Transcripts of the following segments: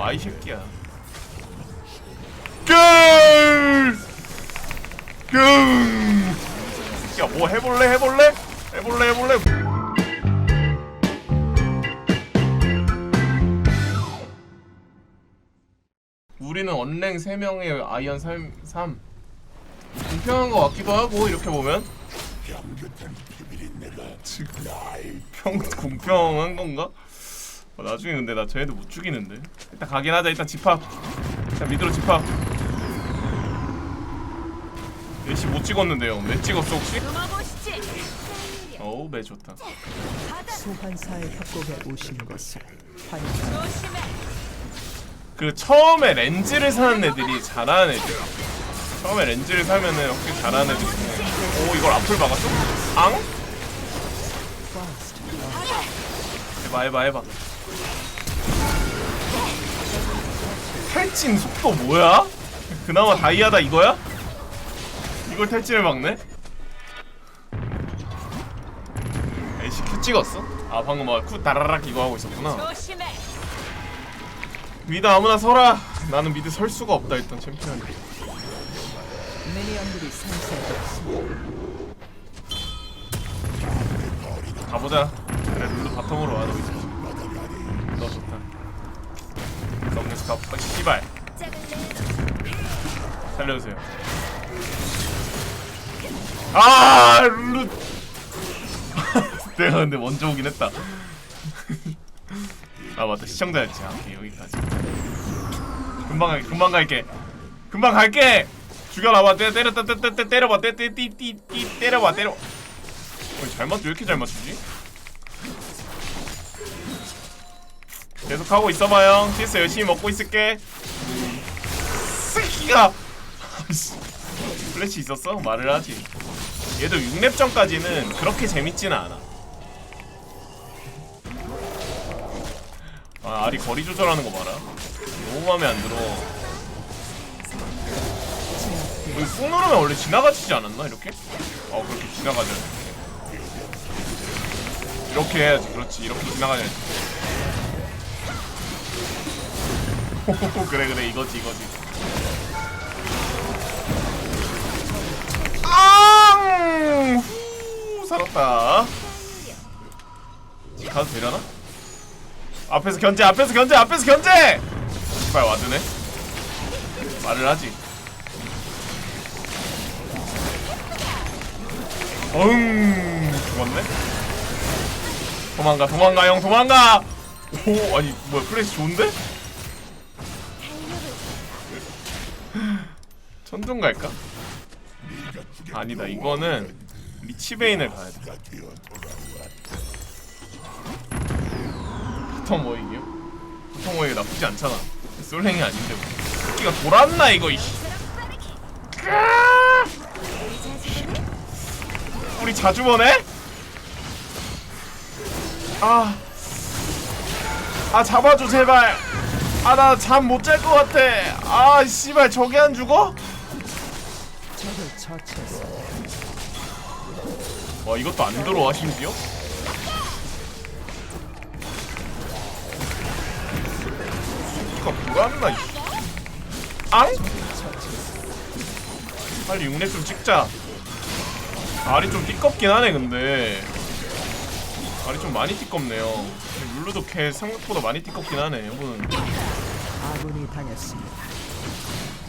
와이 새끼야. กืกื야뭐 해볼래 해볼래? 해볼래 해볼래? 우리는 언랭 3명의 아이언 3, 3 공평한 것 같기도 하고 이렇게 보면. 평 공평한 건가? 어, 나중에 근데 나 쟤네들 못 죽이는데 일단 가긴 하자 일단 집합 일단 미드로 집합 몇시 못 찍었는데요 몇 찍었어 혹시? 어우 매 좋다 소환사의 협곡에 오신 것을 환영. 조심해. 그 처음에 렌즈를 사는 애들이 잘하는 애들 처음에 렌즈를 사면은 확실히 잘하는 애들이 있네 오 이걸 앞을 막았어? 앙? 해봐 해봐 해봐 탈진 속도 뭐야? 그나마 다이아다 이거야? 이걸 탈진을 막네? 에이씨 큐 찍었어? 아 방금 막쿠 다라락 이거 하고 있었구나 조심해. 미드 아무나 서라 나는 미드 설 수가 없다 일단 챔피언이 미니언들이 상세해졌습니다. 가보자 그래 룰루 바텀으로 와너 이제 너 좋다 아, 씨발 살려주세요 아 룰루 내가 근데 먼저 오긴 했다 아 맞다 시청자였지 아, 오케이 여기까지 금방 갈게 금방 갈게 금방 갈게 죽여놔봐 때려 때려 때려 때려 때려봐 때려 때려 때려 때려봐 때려 어, 잘 맞죠? 왜 이렇게 잘 맞추지? 계속 하고 있어봐 형 CS 열심히 먹고 있을게. 아이씨, 플래시 있었어? 말을 하지. 얘도 6렙 전까지는 그렇게 재밌지는 않아. 아 아리 거리 조절하는 거 봐라. 너무 마음에 안 들어. 이거 꾹 누르면 원래 지나가지지 않았나 이렇게? 어 그렇게 지나가죠 이렇게 해야지. 그렇지. 이렇게 지나가야지 그래 그래 이거지 이거지. 아 후, 살았다. 가도 되려나? 앞에서 견제 앞에서 견제 앞에서 견제! 빨리 와드네. 말을 하지. 어흥 죽었네. 도망가 도망가 형 도망가 오 아니 뭐야 플래시 좋은데? 천둥 갈까? 아니다 이거는 리치베인을 가야 돼 바텀 모이기요? 바텀 모이기 나쁘지 않잖아 솔랭이 아닌데 뭐 새끼가 돌았나 이거 이씨 까! 우리 자주 보네? 아. 아, 잡아줘, 제발. 아, 나 잠 못 잘 것 같아. 아, 씨발, 저게 안 죽어? 와, 이것도 안 들어와, 심지어? 이거 이 앙? 빨리 6렙 좀 찍자. 알이 좀 띠껍긴 하네, 근데. 알이 좀 많이 띠껍네요. 룰루도 걔 생각보다 많이 띠껍긴 하네, 이거는. 아군이 당했습니다.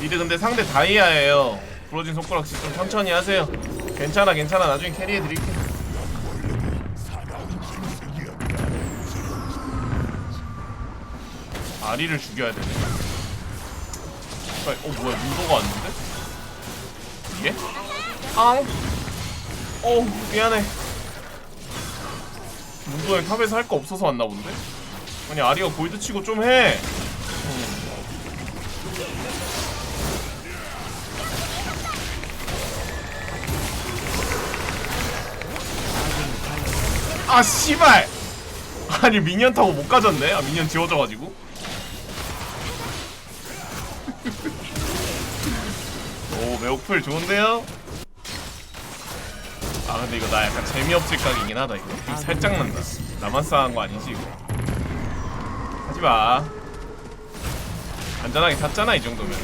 미드 근데 상대 다이아예요. 부러진 손가락씩 좀 천천히 하세요. 괜찮아, 괜찮아. 나중에 캐리해 드릴게. 아리를 죽여야 되네. 어 뭐야 문도가 왔는데? 이게? 앙! 어 미안해. 문도는 탑에서 할 거 없어서 왔나 본데? 아니 아리가 골드 치고 좀 해. 아 씨발 아니 미니언 타고 못 가졌네 아 미니언 지워져 가지고 오 매혹풀 좋은데요? 아 근데 이거 나 약간 재미없을 각이긴 하다 이거. 이거 살짝 난다. 나만 싸한 거 아니지 이거. 하지마. 안전하게 탔잖아 이 정도면.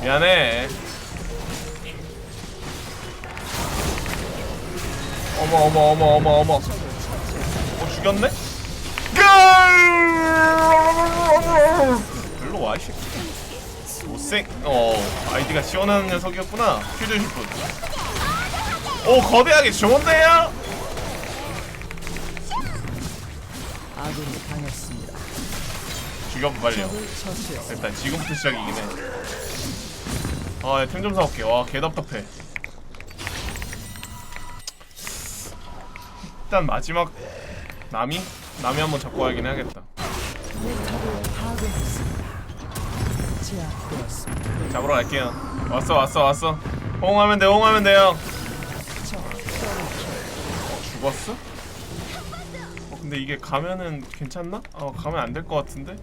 미안해. 어머 어머 어머 어머 어머. 어 죽였네? 일로 와이 새끼 못생 어 아이디가 시원한 녀석이었구나 퓨전 슈퍼 오 거대하게 좋은데요? 아군이 당했습니다. 처치했습니다. 일단 지금부터 시작이긴 해. 아, 템좀 사올게. 와, 개 답답해. 일단 마지막 남이 남이 한번 잡고 가긴 해야겠다. 잡으러 갈게요. 왔어, 왔어, 왔어. 호응하면 돼, 호응하면 돼요. 어, 죽었어? 어, 근데 이게 가면은 괜찮나? 어, 가면 안 될 것 같은데.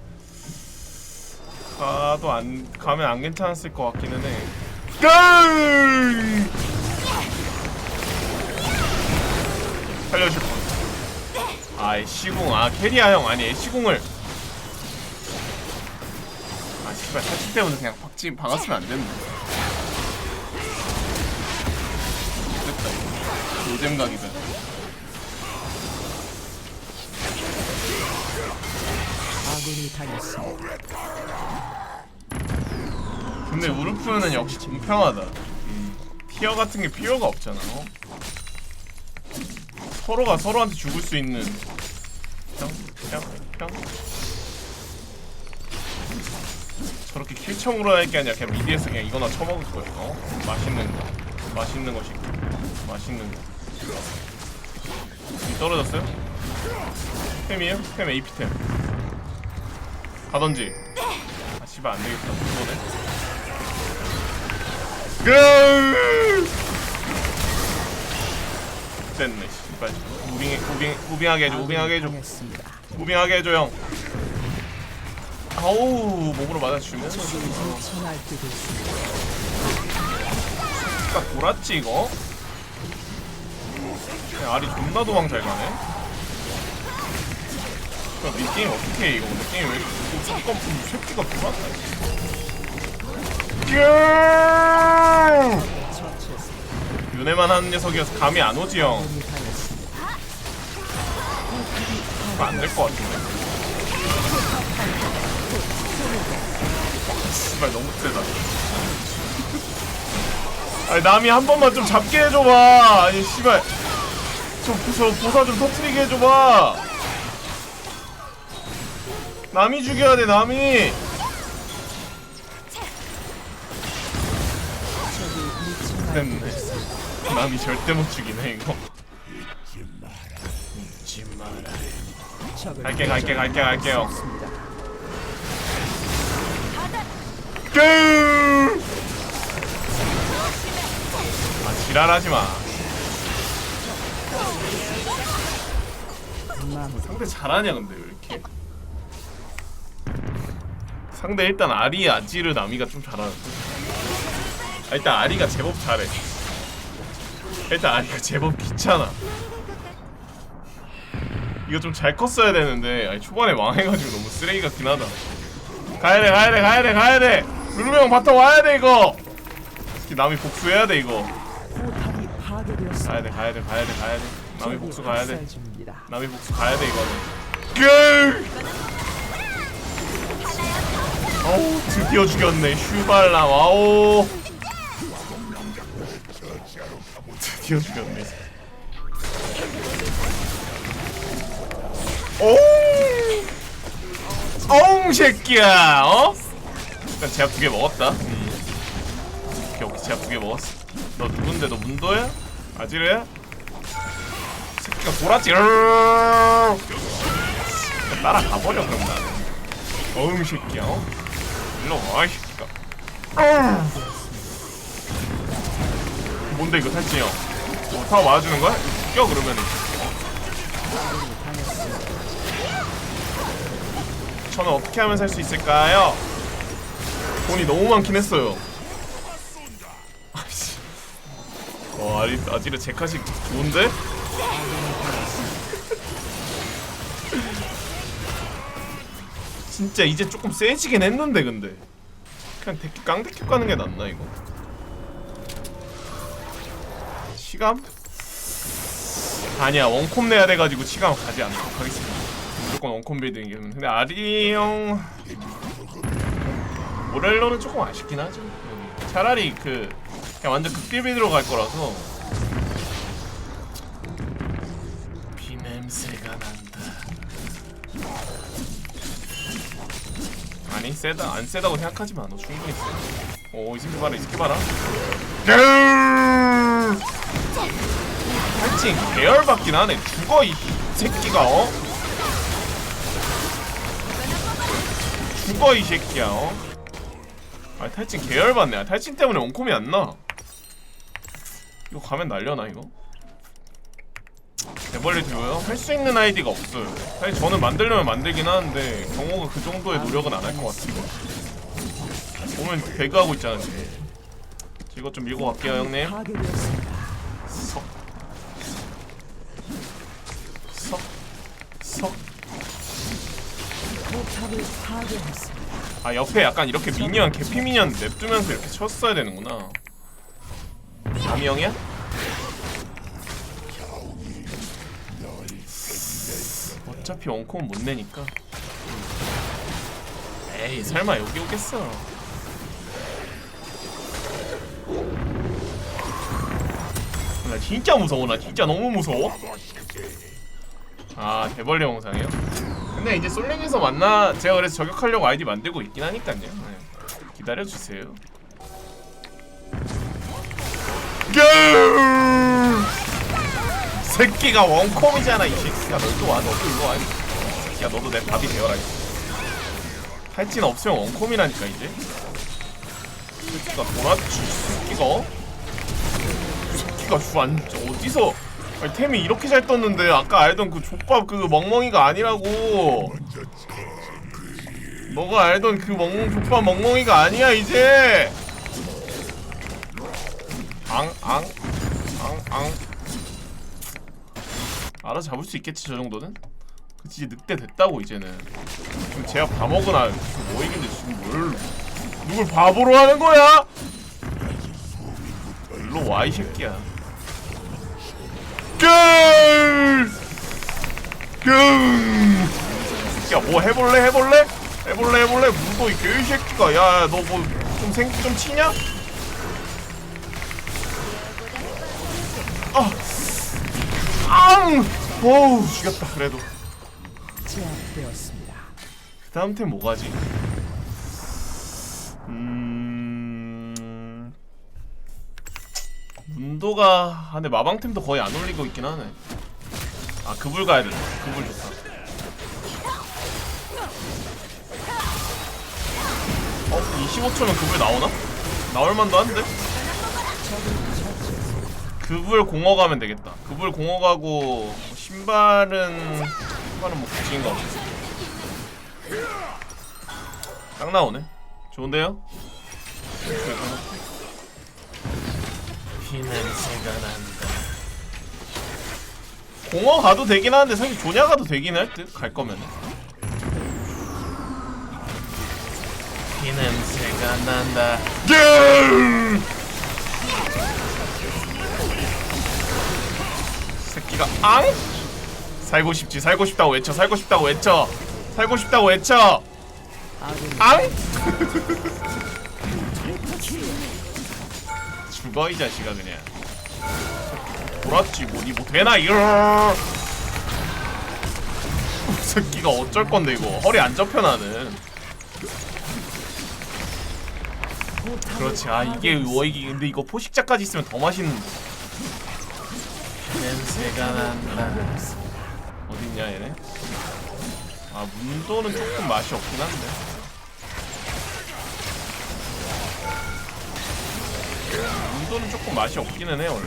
가도 안 가면 안 괜찮았을 것 같기는 해. 깡! 살려줄 분. 아이 시궁 아 캐리아 형 아니 시궁을 씨발 사치 때문에 그냥 박지 박았으면 안 되는데. 됐다 노잼 각이다. 아군이 당했습니다. 근데 우르프는 역시 공평하다. 음, 티어 같은 게 필요가 없잖아 어? 서로가 서로한테 죽을 수 있는. 평 평 평 저렇게 킬청으로 할 게 아니라 그냥 미디에서 그냥 이거나 처먹을 거야 어? 맛있는 거. 맛있는 거 시켜. 맛있는 거. 이 떨어졌어요? 템이에요? 템 AP템. 가던지. 아 씨발 안 되겠다. 무서워네. 그! 됐네 씨발. 무빙 무빙 무빙하게 해줘 무빙하게 해줘. 무빙하게 해줘 형 아우 몸으로 맞아주면. 딱 돌았지 이거 그냥 알이 존나 도망 잘 가네 그럼 이 게임 어떻게 해 이거 근데 게임 왜 잠깐 이 새끼가 돌았다 처치했습니다. 윤회만 하는 녀석이어서 감이 안 오지 형 아군이 당했습니다. 안될 것 같은데. 씨발 너무 세다. 아니 남이 한 번만 좀 잡게 해줘봐. 아니 씨발 저, 저 보사 좀 터트리게 해줘봐. 남이 죽여야 돼 남이. 됐네. 남이 절대 못 죽이네 이거. 갈게 갈게 갈게 갈게요. 끝! 아 지랄하지 마. 상대 잘하냐 근데 왜 이렇게? 상대 일단 아리 아지르 나미가 좀 잘하는데. 아, 일단 아리가 제법 잘해. 일단 아리가 제법 귀찮아. 이거 좀 잘 컸어야 되는데 아니, 초반에 망해가지고 너무 쓰레기 같긴 하다. 가야돼 가야돼 가야돼 가야돼. 룰루형 바텀 와야 돼 이거. 특히 남이 복수해야 돼 이거. 포탑이 파괴되었습니다. 가야 돼 가야 돼 가야 돼 가야 돼. 남이 적이 복수 가야돼. 학살 중입니다. 남이 복수 가야 돼 이거는. 끝. 어우 드디어 죽였네 슈발라 와오. 드디어 죽였네. 오. 어웅 새끼야 어? 일단 제압 두 개 먹었다. 음. 오케이 오케이 제압 두 개 먹었어. 너 누군데 너 문도야? 아지르야? 새끼가 돌았지. 으르르르. 따라가 버려 그럼 나는. 어흥 새끼야. 어? 일로 와, 이 새끼가. 으. 뭔데 이거 탈지 형? 뭐 타워 맞아주는 거야? 껴 그러면. 저는 어떻게 하면 살 수 있을까요? 돈이 너무 많긴 했어요. 아이씨. 와, 아리, 아지르 제카식 좋은데? 진짜 이제 조금 세지긴 했는데 근데 그냥 데키 깡데키 가는 게 낫나 이거 시감? 아니야 원콤 내야 돼가지고 시감 가지 않도록 하겠습니다 무조건 원콤 빌딩이긴 근데 아리 형 모렐로는 조금 아쉽긴 하죠 여기. 차라리 그 그냥 완전 극딜 빌드로 갈 거라서 비 냄새가 난다 아니 세다 안 세다고 생각하지 마. 너 충분히 세. 오이 새끼 봐라 이 새끼 봐라. 탈진 계열 받긴 하네. 죽어 이 새끼가 어? 죽어 이 새끼야 어? 아 탈진 계열받네. 아, 탈진 때문에 원콤이 안 나. 이거 가면 날려나 이거? 대벌리 듀오요? 할 수 있는 아이디가 없어요. 사실 저는 만들려면 만들긴 하는데 경호가 그 정도의 노력은 안 할 것 같아요. 보면 배그하고 있잖아 지금. 이것 좀 밀고 갈게요 형님. 석. 석. 석. 포탑을. 아 옆에 약간 이렇게 미니언 개피 미니언 냅두면서 이렇게 쳤어야 되는구나. 남이 형이야? 어차피 원콤은 못 내니까. 에이 설마 여기 오겠어. 나 진짜 무서워. 나 진짜 너무 무서워. 아 대벌레 영상이요? 근데 이제 솔랭에서 만나 제가 그래서 저격하려고 아이디 만들고 있긴 하니까요. 네. 기다려 주세요. 새끼가 원콤이잖아 이 새끼가 너도 와 너도 일로 와. 이 새끼야 너도 내 밥이 되어라. 이 탈진 없으면 원콤이라니까 이제. 새끼가 도라치 새끼가. 어? 새끼가 주안 어디서? 아니, 템이 이렇게 잘 떴는데 아까 알던 그 족밥 그 멍멍이가 아니라고. 너가 알던 그 멍멍 족밥 멍멍이가 아니야 이제. 앙앙 앙앙. 알아 잡을 수 있겠지 저 정도는? 그치 늑대 됐다고 이제는. 지금 제가 다 먹으나 뭐 이긴데 지금 뭘 누굴 바보로 하는 거야? 일로 와 이 새끼야. 끌! 끌! 야, 뭐 해볼래? 해볼래? 해볼래? 해볼래? 무도 이 개새끼가. 야, 너 뭐 좀 생, 좀 치냐? 아! 앙! 어우, 죽였다, 그래도. 제압되었습니다. 그 다음 템 뭐가지? 문도가 아, 근데 마방템도 거의 안 올리고 있긴 하네 아 그불 가야 된다 그불 좋다 어? 25초면 그불 나오나? 나올 만도 한데? 그불 공어 가면 되겠다 그불 공어 가고 신발은 신발은 뭐 굳이인 거 없어 딱 나오네. 좋은데요? 피 냄새가 난다. 공어 가도 되긴 하는데 사실 조냐 가도 되긴 할 듯. 갈 거면. 피 냄새가 난다. 새끼가 앙? 살고 싶지. 살고 싶다고 외쳐. 살고 싶다고 외쳐. 살고 싶다고 외쳐. 앙? 죽어 이 자식아 그냥. 돌았지 뭐니 뭐 되나 이러 새끼가 어쩔 건데 이거. 허리 안 접혀 나는. 그렇지. 아 이게 워이기. 근데 이거 포식자까지 있으면 더 맛있는데 냄새가 난다. 어딨냐 얘네? 아 문도는 조금 맛이 없긴 한데 문도는 조금 맛이 없기는 해 원래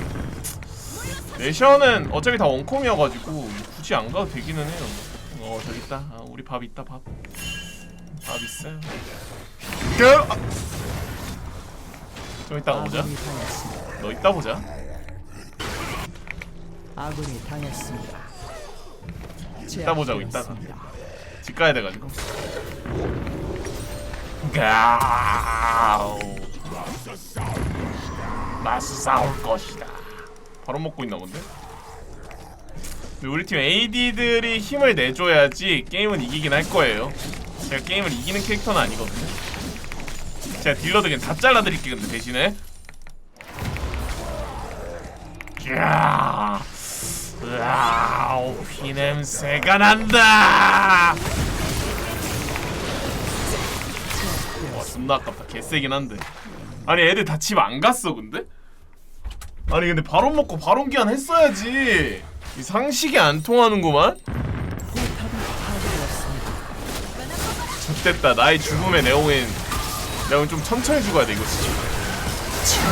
내셔는 어차피 다 원콤이어가지고 굳이 안 가도 되기는 해요 어 저기 있다 아, 우리 밥 있다 밥밥 있어요 그! 아. 좀 이따가 보자. 너 이따 보자 아군이 당했습니다. 이따 보자고, 이따가. 집 가야 돼가지고 가우 마스 싸울 것이다 바로 먹고 있나 본데? 우리 팀 AD들이 힘을 내줘야지 게임은 이기긴 할 거예요 제가 게임을 이기는 캐릭터는 아니거든요 제가 딜러들 그냥 다 잘라드릴게요 근데 대신에 야, 와우, 피 냄새가 난다. 와, 존나 아깝다. 개세긴 한데. 아니, 애들 다 집 안 갔어, 근데? 아니, 근데 바론 먹고 바론 기한 했어야지. 이 상식이 안 통하는구만. 좋됐다. 나의 죽음의 네오인. 내가 좀 천천히 죽어야 돼, 이거 진짜.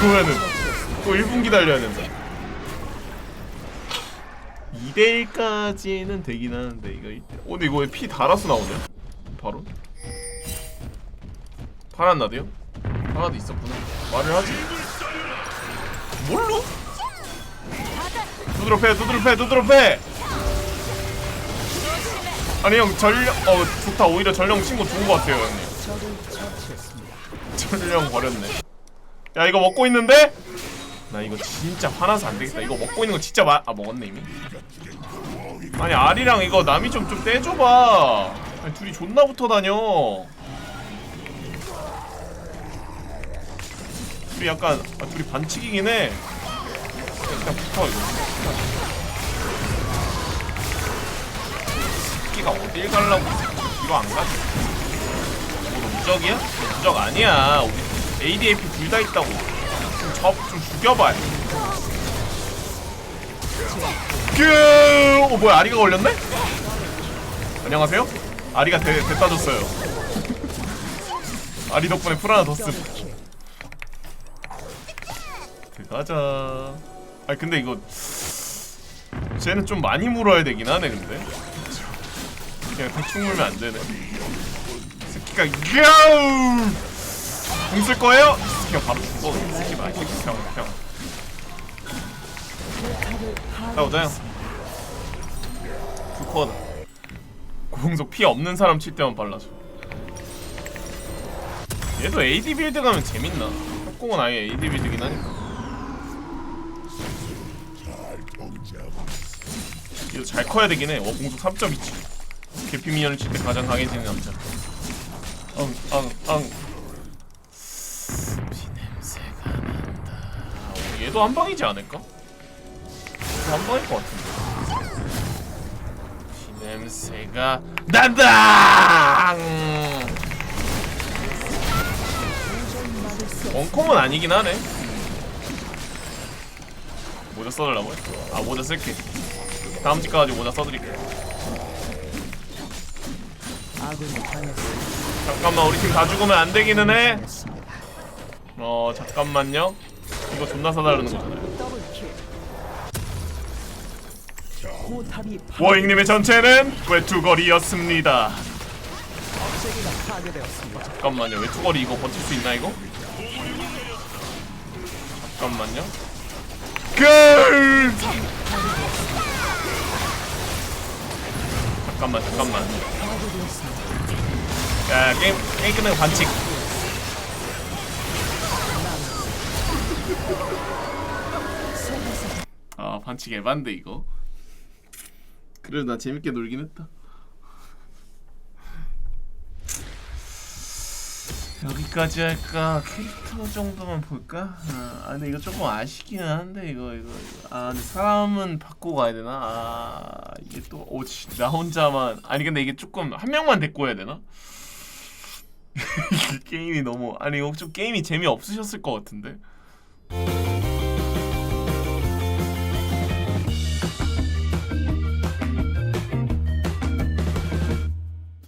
죽으면은 또 1분 기다려야 된다. 2대1까지는 되긴 하는데 이거 1대... 어, 근데 이거 왜 피 달아서 나오냐? 바로? 파란나도요? 파라도 있었구나 말을 하지 뭘로? 두드러 패 두드러 패 두드러 패 아니 형 전령 어 좋다. 오히려 전령 친구 좋은 거 같아요 형님. 전령 버렸네. 야 이거 먹고 있는데? 나 이거 진짜 화나서 안 되겠다. 이거 먹고 있는 거 진짜 마... 아 먹었네 이미? 아니 아리랑 이거 남이 좀 좀 떼줘봐. 아니 둘이 존나 붙어 다녀 둘이 약간 아, 둘이 반칙이긴 해 그냥 붙어 이거 새끼가 어딜 갈라고 이거 안 가지 뭐 무적이야? 무적 아니야 우리 ADAP 둘 다 있다고 좀, 접, 좀 죽여봐 그... 어 뭐야 아리가 걸렸네? 안녕하세요? 아리가 대, 대따 줬어요 아리 덕분에 풀 하나 더 쓴. 들어가자. 아 근데 이거 쟤는 좀 많이 물어야 되긴 하네 근데. 그냥 대충 물면 안 되네. 새끼가 야우 공쓸 거예요? 그냥 바로 죽어. 이 새끼 봐 형형. 나오자 형. 두커다. 고공속 피 없는 사람 칠 때만 발라줘. 얘도 AD 빌드 가면 재밌나? 협공은 아예 AD 빌드긴 하니까 얘도 잘 커야 되긴 해. 어, 공속 3.2치. 개피 미녀를 칠 때 가장 강해지는 남자. 엉, 엉, 엉. 피 냄새가 난다. 어, 얘도 한 방이지 않을까? 얘도 한 방일 것 같은데. 피 냄새가 난다. 원콤은 아니긴 하네. 모자 써달라고 해? 아 모자 쓸게. 다음 집 가가지고 모자 써드릴게. 잠깐만 우리 팀 다 죽으면 안 되기는 해. 어 잠깐만요. 이거 존나 사달라는 거잖아요. 워잉님의 전체는 외투거리였습니다. 잠깐만요. 외투거리 이거 버틸 수 있나 이거? 잠깐만요. 그 잠깐만 잠깐만. 야 게임 게임 끝나고 반칙. 아 반칙 에반데 이거. 그래도 나 재밌게 놀긴 했다. 여기까지 할까? 캐릭터 정도만 볼까? 아, 아, 근데 이거 조금 아쉽기는 한데 이거 이거, 이거. 아 근데 사람은 바꾸고 가야 되나? 아 이게 또 오지 나 혼자만 아니 근데 이게 조금 한 명만 데리고 해야 되나? 게임이 너무 아니 이거 좀 게임이 재미 없으셨을 것 같은데